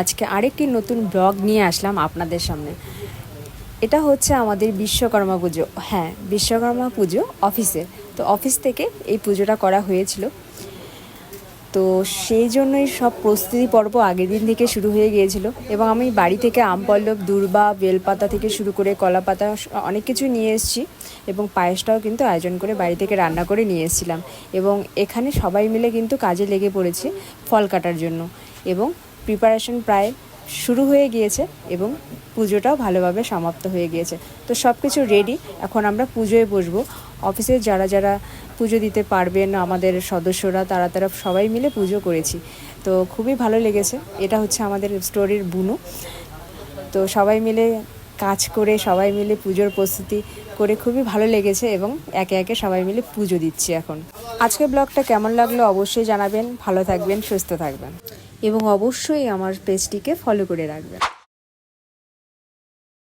আজকে আরেকটি নতুন ব্লগ নিয়ে আসলাম আপনাদের সামনে। এটা হচ্ছে আমাদের বিশ্বকর্মা পুজো। হ্যাঁ বিশ্বকর্মা পুজো অফিসে। তো অফিস থেকে এই পুজোটা করা হয়েছিল। তো সেই জন্যই সব প্রস্তুতি পর্ব আগের দিন থেকে শুরু হয়ে গিয়েছিল। এবং আমি বাড়ি থেকে আম পল্লব দূর্বা, বেলপাতা থেকে শুরু করে কলা পাতা অনেক কিছু নিয়ে এসেছি। এবং পায়েসটাও কিন্তু আয়োজন করে বাড়ি থেকে রান্না করে নিয়ে এসেছিলাম। এবং এখানে সবাই মিলে কিন্তু কাজে লেগে পড়েছে ফল কাটার জন্য। এবং প্রিপারেশন প্রায় শুরু হয়ে গিয়েছে এবং পুজোটাও ভালোভাবে সমাপ্ত হয়ে গিয়েছে। তো সব কিছু রেডি এখন আমরা পুজোয় বসবো। অফিসের যারা যারা পুজো দিতে পারবেন, আমাদের সদস্যরা, তারা তারা সবাই মিলে পুজো করেছি। তো খুবই ভালো লেগেছে। এটা হচ্ছে আমাদের স্টোরির বুনু। তো সবাই মিলে কাজ করে সবাই মিলে পুজোর প্রস্তুতি করে খুবই ভালো লেগেছে এবং একে একে সবাই মিলে পুজো দিচ্ছি এখন। আজকের ব্লগটা কেমন লাগল অবশ্যই জানাবেন। ভালো থাকবেন, সুস্থ থাকবেন। এবং অবশ্যই আমার পেজটিকে ফলো করে রাখবেন।